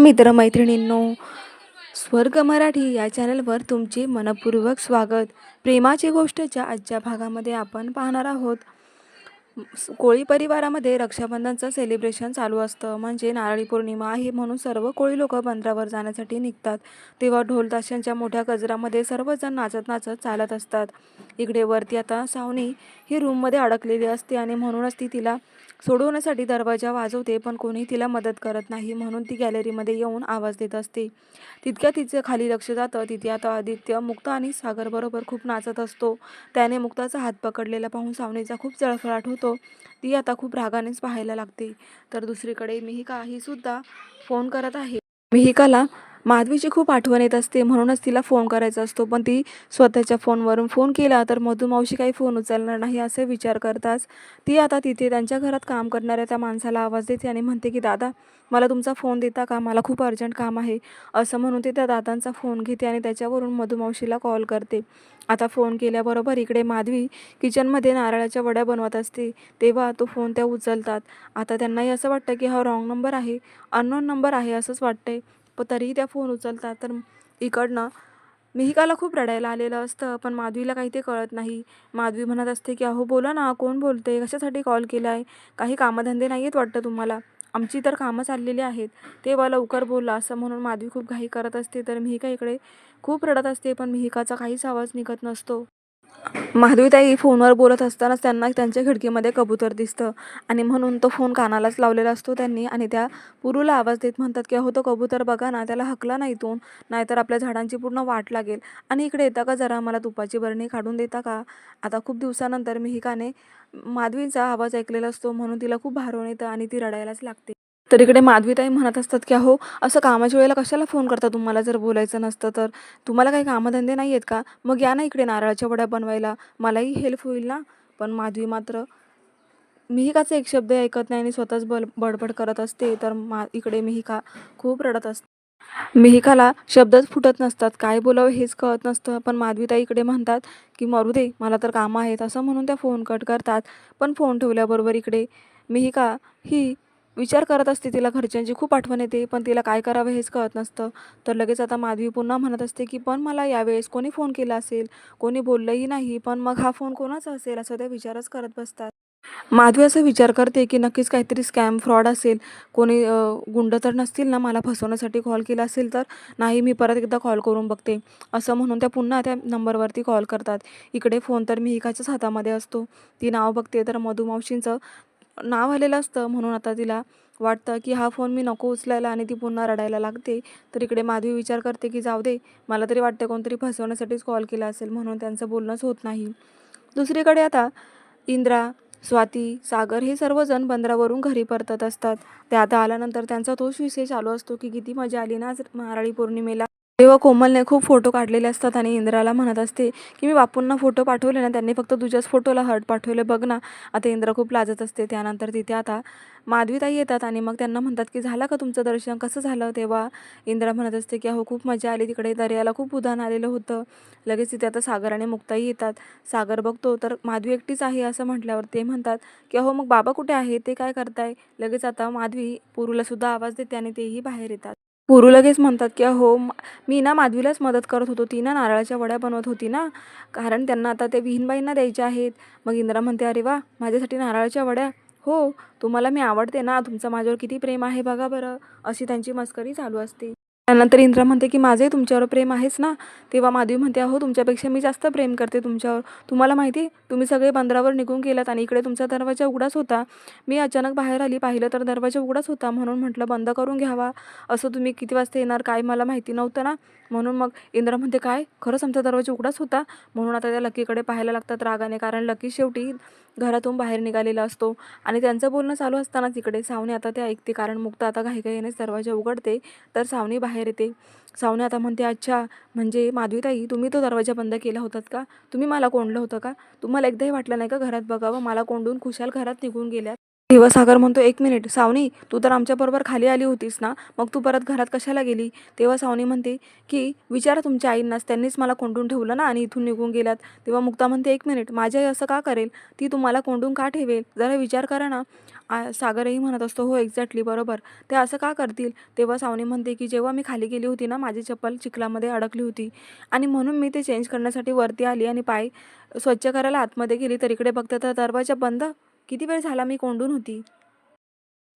मित्रमैत्रिणींनो स्वर्ग मराठी या चॅनलवर तुमचे मनपूर्वक स्वागत. प्रेमाची गोष्टच्या आजच्या भागामध्ये आपण पाहणार आहोत कोळी परिवारामध्ये रक्षाबंधनचं सेलिब्रेशन चालू असतं. म्हणजे नारळी पौर्णिमा आहे म्हणून सर्व कोळी लोक बंदरावर जाण्यासाठी निघतात. तेव्हा ढोलताशांच्या मोठ्या गजरामध्ये सर्वजण नाचत नाचत चालत असतात. इकडे वरती आता सावनी ही रूममध्ये अडकलेली असते आणि म्हणूनच ती तिला सोडवण्यासाठी दरवाजा वाजवते पण कोणी तिला मदत करत नाही म्हणून ती गॅलरीमध्ये येऊन आवाज देत असते. तितक्या तिचं खाली लक्ष जातं तिथे आता आदित्य मुक्त आणि सागरबरोबर खूप नाचत असतो. त्याने मुक्ताचा हात पकडलेला पाहून सावनीचा खूप जळफळाट होतो. ती आता खूप रागानेच पाहायला लागते. तर दुसरीकडे मिहिका ही सुद्धा फोन करत आहे. मिहिकाला माधवीची खूप आठवण येत असते. म्हणूनच तिला फोन करायचा असतो. पण ती स्वतःच्या फोनवरून फोन केला तर मधुमावशी काही फोन उचलणार नाही असे विचार करताच ती आता तिथे त्यांच्या घरात काम करणाऱ्या त्या माणसाला आवाज देते आणि म्हणते की दादा मला तुमचा फोन देता का? मला खूप अर्जंट काम आहे. असं म्हणून ती त्या दादांचा फोन घेते आणि त्याच्यावरून मधुमावशीला कॉल करते. आता फोन केल्याबरोबर इकडे माधवी किचनमध्ये नारळाच्या वड्या बनवत असते. तेव्हा तो फोन त्या उचलतात. आता त्यांनाही असं वाटतं की हा रॉंग नंबर आहे. अननोन नंबर आहे असंच वाटतंय. पण तरीही त्या फोन उचलतात. तर इकडनं मिहिकाला खूप रडायला आलेलं असतं पण माधवीला काही ते कळत नाही. माधवी म्हणत असते की अहो बोला ना कोण बोलते कशासाठी कॉल केला आहे काही कामधंदे नाही आहेत वाटतं तुम्हाला. आमची तर कामं चाललेली आहेत. तेव्हा लवकर बोला असं म्हणून माधवी खूप घाई करत असते. तर मिहिका इकडे खूप रडत असते पण मिहिकाचा काहीच आवाज निघत नसतो. माधवीताई फोनवर बोलत असतानाच त्यांना त्यांच्या खिडकीमध्ये कबूतर दिसतं. आणि म्हणून तो फोन कानालाच लावलेला असतो त्यांनी. आणि त्या पुरूला आवाज देत म्हणतात की अहो तो कबूतर बघा ना त्याला हकला नाही इथून. नाहीतर आपल्या झाडांची पूर्ण वाट लागेल. आणि इकडे येता का जरा? मला तुपाची बरणी काढून देता का? आता खूप दिवसानंतर मी ही काने माधवीचा आवाज ऐकलेला असतो. म्हणून तिला खूप भारून येतं आणि ती रडायलाच लागते. तर इकडे माधवीताई म्हणत असतात की अहो असं कामाच्या वेळेला कशाला फोन करता तुम्हाला? जर बोलायचं नसतं तर तुम्हाला काही कामधंदे नाही आहेत का? मग या ना इकडे नारळाच्या वड्या बनवायला. मलाही हेल्प होईल ना. पण माधवी मात्र मिहिकाचा एक शब्द ऐकत नाही आणि स्वतःच बल बडबड करत असते तर मा इकडे मिहिका खूप रडत असते मिहिकाला शब्दच फुटत नसतात. काय बोलावं हेच कळत नसतं. पण माधवीताई इकडे म्हणतात की मरू दे मला तर कामं आहेत. असं म्हणून त्या फोन कट करतात. पण फोन ठेवल्याबरोबर इकडे मिहिका ही विचार करत असते तिला घरच्यांची खूप आठवण येते पण तिला काय करावं हेच कळत नसतं. तर लगेच आता माधवी पुन्हा म्हणत असते की पण मला यावेळेस कोणी फोन केला असेल? कोणी बोललंही नाही पण मग हा फोन कोणाचा असेल? असं त्या विचारच करत बसतात. माधवी असं विचार करते की नक्कीच काहीतरी स्कॅम फ्रॉड असेल. कोणी गुंड तर नसतील ना मला फसवण्यासाठी कॉल केला असेल तर? नाही मी परत एकदा कॉल करून बघते. असं म्हणून त्या पुन्हा त्या नंबरवरती कॉल करतात. इकडे फोन तर मिहिकाच्याच हातामध्ये असतो. ती नाव बघते तर मधुमावशींचं नाव आलेलं असतं म्हणून आता तिला वाटतं की हा फोन मी नको उचलायला आणि ती पुन्हा रडायला लागते. तर इकडे माधवी विचार करते की जाऊ दे मला तरी वाटतं कोणतरी फसवण्यासाठीच कॉल केला असेल म्हणून त्यांचं बोलणंच होत नाही. दुसरीकडे आता इंद्रा स्वाती सागर हे सर्वजण बंदरावरून घरी परतत असतात. ते आता आल्यानंतर त्यांचा तोच विषय चालू असतो की किती मजा आली ना आज पौर्णिमेला. तेव्हा कोमलने खूप फोटो काढलेले असतात आणि इंद्राला म्हणत असते की मी बापूंना फोटो पाठवले ना त्यांनी फक्त तुझ्याच फोटोला हर्ट पाठवले. बघ ना आता इंद्रा खूप लाजत असते. त्यानंतर तिथे आता माधवीताई येतात आणि मग त्यांना म्हणतात की झालं का तुमचं दर्शन? कसं झालं? तेव्हा इंद्रा म्हणत असते की अहो खूप मजा आली. तिकडे दर्याला खूप उदान आलेलं होतं. लगेच तिथे आता सागर आणि मुक्ताई येतात. सागर बघतो तर माधवी एकटीच आहे असं म्हटल्यावर ते म्हणतात की अहो मग बाबा कुठे आहे ते काय करताय? लगेच आता माधवी पुरूलासुद्धा आवाज देते आणि तेही बाहेर येतात. पुरू लगेच म्हणतात की हो मी ना माधवीलाच मदत करत होतो. ती ना नारळाच्या वड्या बनवत होती ना. कारण त्यांना आता ते विहीनबाईंना द्यायच्या आहेत. मग इंद्रा म्हणते अरे वा माझ्यासाठी नारळाच्या वड्या. हो तुम्हाला मी आवडते ना. तुमचं माझ्यावर किती प्रेम आहे बघा बरं. अशी त्यांची मस्करी चालू असते. त्यानंतर इंद्रा म्हणते की माझंही तुमच्यावर प्रेम आहेच ना? तेव्हा माधवी म्हणते अहो तुमच्यापेक्षा मी जास्त प्रेम करते तुमच्यावर. तुम्हाला माहिती तुम्ही सगळे बंदरावर निघून गेलात आणि इकडे तुमचा दरवाजा उघडाच होता. मी अचानक बाहेर आली. पाहिलं तर दरवाजा उघडाच होता. म्हणून म्हटलं बंद करून घ्यावा. असं तुम्ही किती वाजता येणार? काय मला माहिती नव्हतं ना? म्हणून मग इंद्रा म्हणते काय? खरंच आमचा दरवाजा उघडाच होता? म्हणून आता त्या लकीकडे पाहायला लागतात रागाने. कारण लकी शेवटी घरातून बाहेर निघालेला असतो. आणि त्यांचं बोलणं चालू असताना तिकडे सावनी आता ते ऐकते. कारण मुक्त आता घाईघाईनेच दरवाजा उघडते तर सावनी बाहेर येते. सावनी आता म्हणते अच्छा म्हणजे माधवीताई तुम्ही तो दरवाजा बंद केला होतात का? तुम्ही मला कोंडलं होतं का? तुम्हाला एकदाही वाटलं नाही का घरात बघावं? मला कोंडून खुशाल घरात निघून गेल्यात. सागर म्हणतो एक मिनिट सावनी तू तर आमच्याबरोबर खाली आली होतीस ना? मग तू परत घरात कशाला गेली? तेव्हा सावनी म्हणते की विचारा तुमच्या आईंनाच त्यांनीच मला कोंडून ठेवलं ना आणि इथून निघून गेल्यात तेव्हा मुक्ता म्हणते एक मिनिट माझी आई असं का करेल? ती तुम्हाला कोंडून का ठेवेल? जरा विचार करा ना. आ सागरही म्हणत असतो हो एक्झॅक्टली बरोबर. ते असं का करतील? तेव्हा सावनी म्हणते की जेव्हा मी खाली गेली होती ना माझी चप्पल चिखलामध्ये अडकली होती आणि म्हणून मी ते चेंज करण्यासाठी वरती आली आणि पाय स्वच्छ करायला आतमध्ये गेली. तर इकडे बघते तर दरवाजा बंद किती वेळ झाला मी कोंडून होती?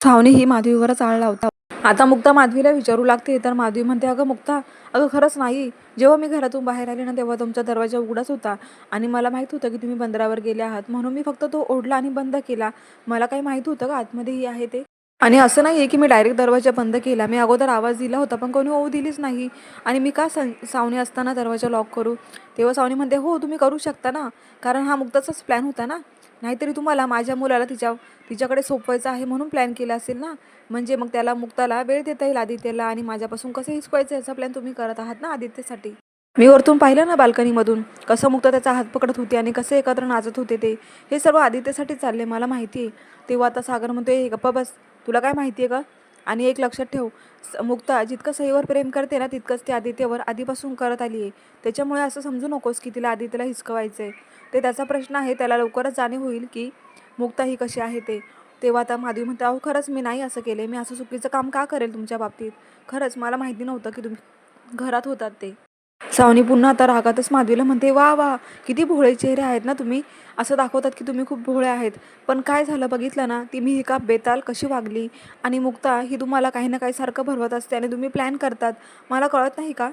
सावनी ही माधवीवरच आळ लावता. आता मुक्ता माधवीला विचारू लागते तर माधवी म्हणते अगं मुक्ता अगं खरंच नाही. जेव्हा मी घरातून बाहेर आले ना तेव्हा तुमचा दरवाजा उघडाच होता. आणि मला माहीत होतं की तुम्ही बंदरावर गेले आहात. म्हणून मी फक्त तो ओढला आणि बंद केला. मला काही माहीत होतं का? आतमध्ये ही आहे ते? आणि असं नाही आहे की मी डायरेक्ट दरवाजा बंद केला. मी अगोदर आवाज दिला होता पण कोणी होऊ दिलीच नाही. आणि मी का सं सावनी असताना दरवाजा लॉक करू? तेव्हा सावनी म्हणते हो तुम्ही करू शकता ना. कारण हा मुक्ताचाच प्लॅन होता ना. नाहीतरी तुम्हाला माझ्या मुलाला तिच्या तिच्याकडे सोपवायचं आहे म्हणून प्लॅन केला असेल ना? म्हणजे मग त्याला मुक्ताला वेळ देता येईल आदित्यला आणि माझ्यापासून कसं हिसकवायचं याचा प्लॅन तुम्ही करत आहात ना आदित्यसाठी? मी वरतून पाहिलं ना बाल्कनीमधून कसं मुक्ता त्याचा हात पकडत होती आणि कसे एकत्र नाचत होते ते. हे सर्व आदित्यसाठी चालले मला माहिती आहे तेव्हा आता सागर म्हणतोय "हे गप्पा बस तुला काय माहिती आहे का आणि एक लक्षात ठेव स- मुक्ता जितकं सईवर प्रेम करते ना तितकंच ती आदित्यवर आधीपासून करत आली आहे त्याच्यामुळे असं समजू नकोस की तिला आदित्यला हिसकवायचं आहे ते त्याचा प्रश्न आहे त्याला लवकरच जाणे होईल की मुक्ता ही कशी आहे ते. तेव्हा आता माधवी म्हणते अहो खरंच मी नाही असं केले मी असं चुकीचं काम का करेल तुमच्या बाबतीत? खरंच मला माहिती नव्हतं की तुम्ही घरात होतात ते. सावनी पुन्हा आता रागातच माधवीला म्हणते वा वा किती भोळे चेहरे आहेत ना तुम्ही. असं दाखवतात की तुम्ही खूप भोळे आहेत. पण काय झालं बघितलं ना ती मी एका बेताल कशी वागली आणि मुक्ता ही तुम्हाला काही ना काही सारखं भरवत असते आणि तुम्ही प्लॅन करतात. मला कळत नाही का?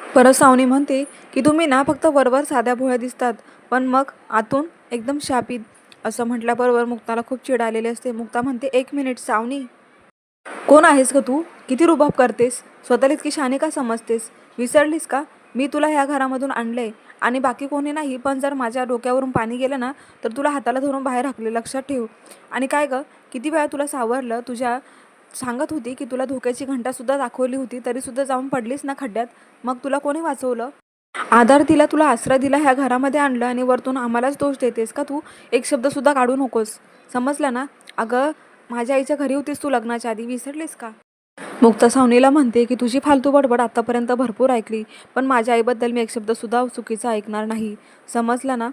परत सावनी म्हणते की तुम्ही ना फक्त वरवर साध्या भोळ्या दिसतात पण मग आतून एकदम शापित. असं म्हटल्याबरोबर मुक्ताला खूप चिड आलेली असते. मुक्ता म्हणते एक मिनिट सावनी कोण आहेस का तू? किती रुबाब करतेस? स्वतःला इतकी शाने का समजतेस? विसरलीस का? मी तुला ह्या घरामधून आणले आणि बाकी कोणी नाही पण जर माझ्या डोक्यावरून पाणी गेलं ना तर तुला हाताला धरून बाहेर हाकले लक्षात ठेव. आणि काय गं किती वेळा तुला सावरलं तुझ्या सांगत होती की तुला धोक्याची घंटासुद्धा दाखवली होती तरीसुद्धा जाऊन पडलीस ना खड्ड्यात? मग तुला कोणी वाचवलं? आधार दिला तुला आसरा दिला ह्या घरामध्ये आणलं आणि वरतून आम्हालाच दोष देतेस का तू? एक शब्दसुद्धा काढू नकोस. समजलं ना? अगं माझ्या आईच्या घरी होतीस तू लग्नाच्या आधी विसरलीस का? मुक्ता सावनीला म्हणते की तुझी फालतू बडबड आतापर्यंत भरपूर ऐकली पण माझ्या आईबद्दल मी एक शब्दसुद्धा चुकीचा ऐकणार नाही. समजलं ना?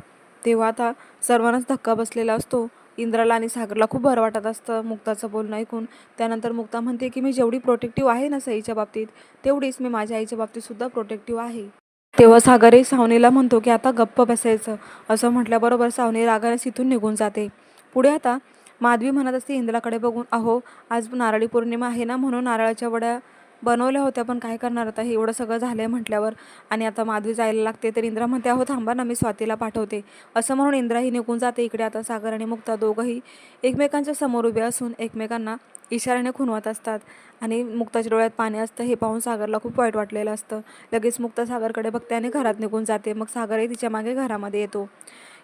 तेव्हा आता सर्वांनाच धक्का बसलेला असतो. इंद्राला आणि सागरला खूप बरं वाटत असतं मुक्ताचं बोलणं ऐकून. त्यानंतर मुक्ता म्हणते की मी जेवढी प्रोटेक्टिव्ह आहे ना सईच्या बाबतीत तेवढीच मी माझ्या आईच्या बाबतीतसुद्धा प्रोटेक्टिव्ह आहे. तेव्हा सागरही सावनीला म्हणतो की आता गप्प बसायचं. असं म्हटल्याबरोबर सावनी रागाने तिथून निघून जाते. पुढे आता माधवी म्हणत असते इंद्राकडे बघून अहो आज नारळी पौर्णिमा आहे ना म्हणून नारळाच्या वड्या बनवल्या होत्या पण काय करणार आता? हे एवढं सगळं झालं आहे म्हटल्यावर आणि आता माधवी जायला लागते तर इंद्रा म्हणते अहो थांबा ना मी स्वातीला पाठवते. असं म्हणून इंद्राही निघून जाते इकडे आता सागर आणि मुक्ता दोघंही एकमेकांच्या समोर उभे असून एकमेकांना इशाऱ्याने खुनवत असतात. आणि मुक्ताच्या डोळ्यात पाणी असतं हे पाहून सागरला खूप वाईट वाटलेलं असतं. लगेच मुक्ता सागरकडे बघते आणि घरात निघून जाते. मग सागरही तिच्यामागे घरामध्ये येतो.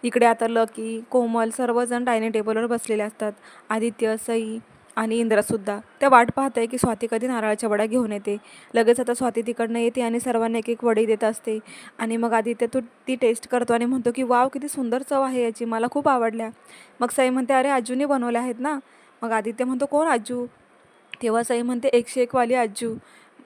इकडे आता लकी कोमल सर्वजण डायनिंग टेबलवर बसलेले असतात. आदित्य सई आणि इंद्रासुद्धा. त्या वाट पाहत आहे की स्वाती कधी नारळाच्या वड्या घेऊन येते. लगेच आता स्वाती तिकडनं येते आणि सर्वांना एक एक वडी देत असते. आणि मग आदित्य तो ती टेस्ट करतो आणि म्हणतो की वाव किती सुंदर चव आहे याची. मला खूप आवडल्या. मग सई म्हणते अरे आजूने बनवल्या आहेत ना. मग आदित्य म्हणतो कोण आजू? तेव्हा सई म्हणते एकशे एकवाली आजू.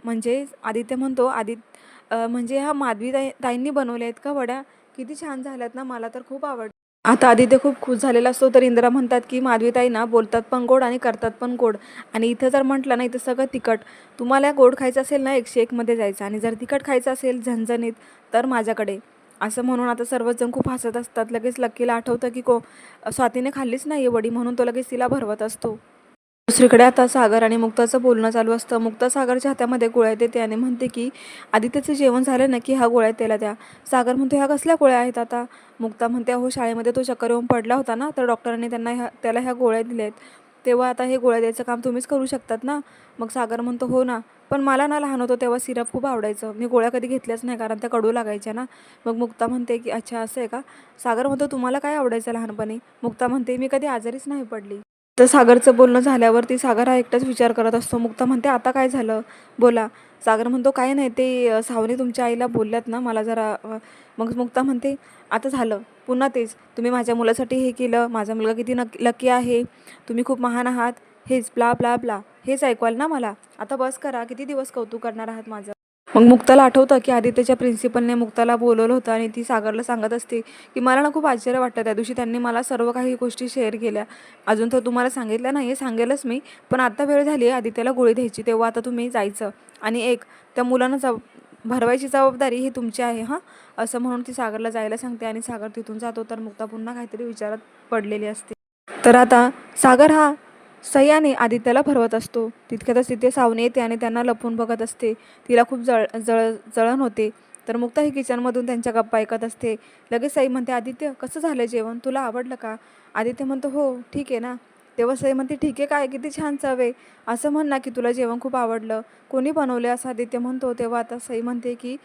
म्हणजे आदित्य म्हणतो आदित्य म्हणजे ह्या माधवी ताई ताईंनी बनवल्या आहेत का वड्या? किती छान झाल्यात ना मला तर खूप आवड आता आदित्य खूप खुश झालेला असतो तर इंद्रा म्हणतात की माधवीताई ना बोलतात पण गोड आणि करतात पण गोड. आणि इथं जर म्हटलं ना इथं सगळं तिखट. तुम्हाला गोड खायचं असेल ना एकशे एकमध्ये जायचं. आणि जर तिखट खायचं असेल झणझणीत तर माझ्याकडे. असं म्हणून आता सर्वजण खूप हसत असतात. लगेच लक्कीला आठवतं की को स्वातीने खाल्लीच नाही वडी म्हणून तो लगेच तिला भरवत असतो. दुसरीकडे आता सागर आणि मुक्ताचं बोलणं चालू असतं. मुक्ता सागरच्या हातामध्ये गोळ्या देते आणि म्हणते की आदित्यचं जेवण झालं ना की ह्या गोळ्या त्याला द्या. सागर म्हणतो ह्या कसल्या गोळ्या आहेत आता? मुक्ता म्हणते अहो शाळेमध्ये तो चक्कर येऊन पडला होता ना तर डॉक्टरांनी त्यांना ह्या त्याला ह्या गोळ्या दिल्या आहेत तेव्हा आता हे गोळ्या द्यायचं काम तुम्हीच करू शकतात ना? मग सागर म्हणतो हो ना पण मला ना लहान होतो तेव्हा सिरप खूप आवडायचं. मी गोळ्या कधी घेतल्याच नाही कारण त्या कडू लागायच्या ना. मग मुक्ता म्हणते की अच्छा असं आहे का? सागर म्हणतो तुम्हाला काय आवडायचं लहानपणी? मुक्ता म्हणते मी कधी आजारीच नाही पडली. तर सागरचं बोलणं झाल्यावरती सागर हा एकटाच विचार करत असतो. मुक्ता म्हणते आता काय झालं? बोला. सागर म्हणतो काय नाही ते अ, सावनी तुमच्या आईला बोलल्यात ना मला जरा मग मुक्ता म्हणते आता झालं. पुन्हा तेच. तुम्ही माझ्या मुलासाठी हे केलं. माझा मुलगा किती नक लकी आहे. तुम्ही खूप महान आहात. हेच ब्ला ब्ला ब्ला हेच ऐकवाल ना मला. आता बस करा. किती दिवस कौतुक करणार आहात माझं? मग मुक्ताला आठवतं की आदित्यच्या प्रिन्सिपलने मुक्ताला बोलवलं होतं आणि ती सागरला सांगत असते की मला ना खूप आश्चर्य वाटतं. त्या दिवशी त्यांनी मला सर्व काही गोष्टी शेअर केल्या. अजून तर तुम्हाला सांगितलं नाही आहे सांगेलच मी. पण आत्ता वेळ झाली आहे आदित्यला गोळी द्यायची तेव्हा आता तुम्ही जायचं. आणि एक त्या मुलांना जब भरवायची जबाबदारी ही तुमची आहे हां? असं म्हणून ती सागरला जायला सांगते आणि सागर तिथून जातो तर मुक्ता पुन्हा काहीतरी विचारात पडलेली असते. तर आता सागर हा सह्याने आदित्यला भरवत असतो. तितक्यातच तिथे सावनी येते आणि त्यांना लपून बघत असते. तिला खूप जळ जळ जळण होते. तर मुक्ता ही किचनमधून त्यांच्या गप्पा ऐकत असते. लगेच साई म्हणते आदित्य कसं झालं जेवण? तुला आवडलं का? आदित्य म्हणतो हो ठीक आहे ना. तेव्हा सई म्हणते ठीक आहे काय? किती छान चव आहे. असं म्हण ना की तुला जेवण खूप आवडलं. कोणी बनवले असं आदित्य म्हणतो. तेव्हा आता सई म्हणते की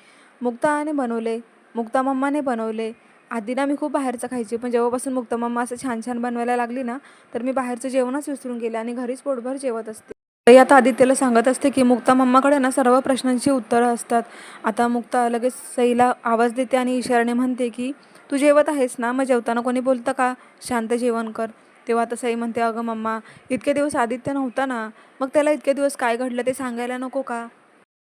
मुक्ताने बनवले. मुक्ता मम्माने बनवले. आधी ना मी खूप बाहेरचं खायचे पण जेव्हापासून मुक्ता मम्मा असं छान छान बनवायला लागली ना तर मी बाहेरचं जेवणच विसरून गेले आणि घरीच पोटभर जेवत असते. तरी आता आदित्यला सांगत असते की मुक्ता मम्माकडे ना सर्व प्रश्नांची उत्तरं असतात. आता मुक्ता लगेच सईला आवाज देते आणि इशाराने म्हणते की तू जेवत आहेस ना? मग जेवताना कोणी बोलतं का? शांत जेवण कर. तेव्हा आता सई म्हणते अगं मम्मा इतके दिवस आदित्य नव्हता ना? मग त्याला इतके दिवस काय घडलं ते सांगायला नको का?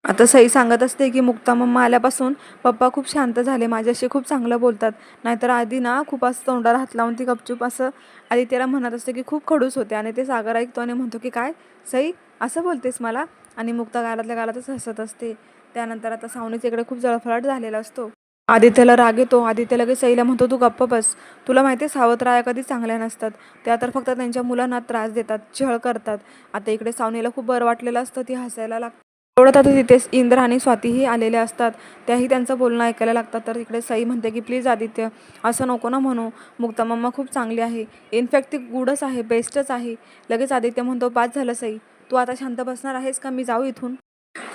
आता सई सांगत असते की मुक्ता मम्मा आल्यापासून पप्पा खूप शांत झाले माझ्याशी खूप चांगलं बोलतात. नाहीतर आधी ना खूप असं तोंडाला हात लावून ती गपचूप असं आधी त्याला म्हणत असते की खूप खडूस होते आणि ते सागर ऐकतो आणि म्हणतो की काय? सई असं बोलतेस मला? आणि मुक्ता गालातल्या गालातच हसत असते. त्यानंतर आता सावनीच्या इकडे खूप जळफळाट झालेला असतो. आदित्यला राग येतो. आदित्य लगेच सईला म्हणतो तू गप्प बस. तुला माहिती आहे सावत्राया कधी चांगल्या नसतात. त्या तर फक्त त्यांच्या मुलांना त्रास देतात छळ करतात. आता इकडे सावनीला खूप बरं वाटलेलं असतं ती हसायला लागते. एवढं तर तिथे इंद्र आणि स्वातीही आलेल्या असतात. त्याही त्यांचं बोलणं ऐकायला लागतात. तर इकडे सई म्हणते की प्लीज आदित्य असं नको ना म्हणू. मुक्ता मम्मा खूप चांगली आहे. इनफॅक्ट ती गुडच आहे बेस्टच आहे. लगेच आदित्य म्हणतो पाच झालं सई. तू आता शांत बसणार आहेस का? मी जाऊ इथून.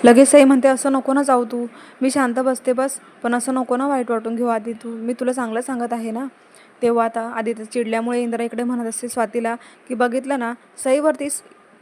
लगेच सई म्हणते असं नको ना जाऊ तू. मी शांत बसते बस. पण असं नको ना वाईट वाटून घेऊ आधी तू. मी तुला चांगलं सांगत आहे ना? तेव्हा आता आदित्य चिडल्यामुळे इंद्रा इकडे म्हणत असते स्वातीला की बघितलं ना सईवरती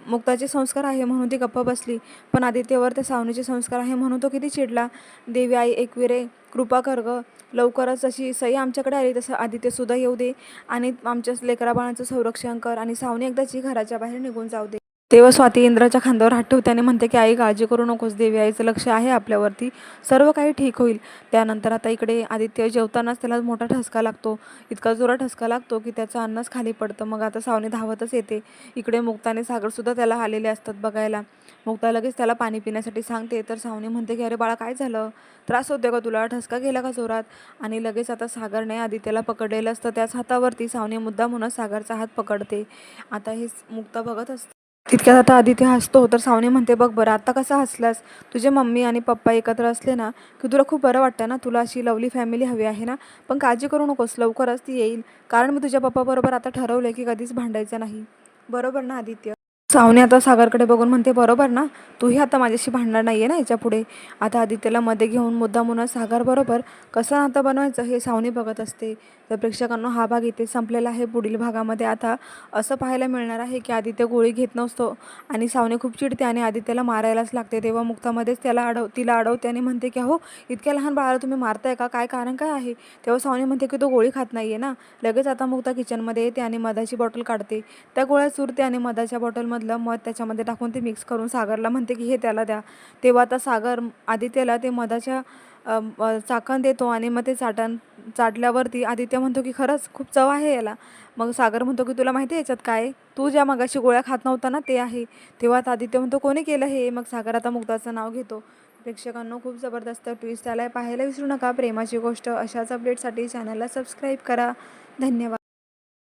मुक्ताचे संस्कार आहे म्हणून ती गप्प बसली. पण आदित्यवर त्या सावनीचे संस्कार आहे म्हणून तो किती चिडला. देवी आई एकविरे कृपा कर ग. लवकरच जशी सई आमच्याकडे आली तसं आदित्यसुद्धा येऊ दे आणि आमच्या लेकराबाळांचं संरक्षण कर आणि सावनी एकदाची घराच्या बाहेर निघून जाऊ दे. तेव्हा स्वाती इंद्राच्या खांद्यावर हात ठेवते म्हणते की आई काळजी करू नकोस देवी आईचं लक्ष आहे आपल्यावरती. सर्व काही ठीक होईल. त्यानंतर आता इकडे आदित्य जेवतानाच त्याला मोठा ठसका लागतो. इतका जोरात ठसका लागतो की त्याचं अन्नच खाली पडतं. मग आता सावनी धावतच येते. इकडे मुक्ताने सागरसुद्धा त्याला आलेले असतात बघायला. मुक्ता लगेच त्याला पाणी पिण्यासाठी सांगते. तर सावनी म्हणते की अरे बाळा काय झालं? त्रास होतो का तुला? ठसका गेला का जोरात? आणि लगेच आता सागरने आदित्यला पकडलेलं असतं त्याच हातावरती. सावनी मुद्दा म्हणून सागरचा हात पकडते. आता हे मुक्ता बघत असते तितक्यात आता आदित्य हसतो. तर सावनी म्हणते बघ बरं आता कसा हसलास? तुझे मम्मी आणि पप्पा एकत्र असले ना की तुला खूप बरं वाटतं ना? तुला अशी लवली फॅमिली हवी आहे ना? पण काळजी करू नकोस लवकरच ती येईल. कारण मी तुझ्या पप्पाबरोबर आता ठरवलं की कधीच भांडायचं नाही. बरोबर ना आदित्य? सावने आता सागरकडे बघून म्हणते बरोबर ना? तूही आता माझ्याशी भांडणार नाही आहे ना याच्यापुढे? आता आदित्यला मध्ये घेऊन मुद्दा म्हणून सागर बरोबर? कसं नातं बनवायचं हे सावनी बघत असते. तर प्रेक्षकांना हा भाग इथे संपलेला आहे. पुढील भागामध्ये आता असं पाहायला मिळणार आहे की आदित्य गोळी घेत नसतो आणि सावनी खूप चिडते आणि आदित्यला मारायलाच लागते. तेव्हा मुक्तामध्येच त्याला अडव तिला अडवते आणि म्हणते की अहो इतक्या लहान बाळाला तुम्ही मारताय का? काय कारण काय आहे? तेव्हा सावनी म्हणते की तो गोळी खात नाही आहे ना? लगेच आता मुक्ता किचनमध्ये येते आणि मधाची बॉटल काढते. त्या गोळ्या चुरते आणि मधाच्या बॉटलमध्ये मधलं मध त्याच्यामध्ये टाकून ते मिक्स करून सागरला म्हणते की हे त्याला द्या. तेव्हा आता सागर आदित्यला ते मधाच्या चाकण देतो आणि मग ते चाटण चाटल्यावरती आदित्य म्हणतो की खरंच खूप चव आहे याला. मग सागर म्हणतो की तुला माहिती आहे याच्यात काय? तू ज्या मगाशी गोळ्या खात नव्हता ना ते आहे. तेव्हा आता आदित्य म्हणतो कोणी केलं हे? मग सागर आता मुक्ताचं नाव घेतो. प्रेक्षकांना खूप जबरदस्त ट्विस्ट आला आहे पाहायला विसरू नका. प्रेमाची गोष्ट अशाच अपडेटसाठी चॅनलला सबस्क्राईब करा. धन्यवाद.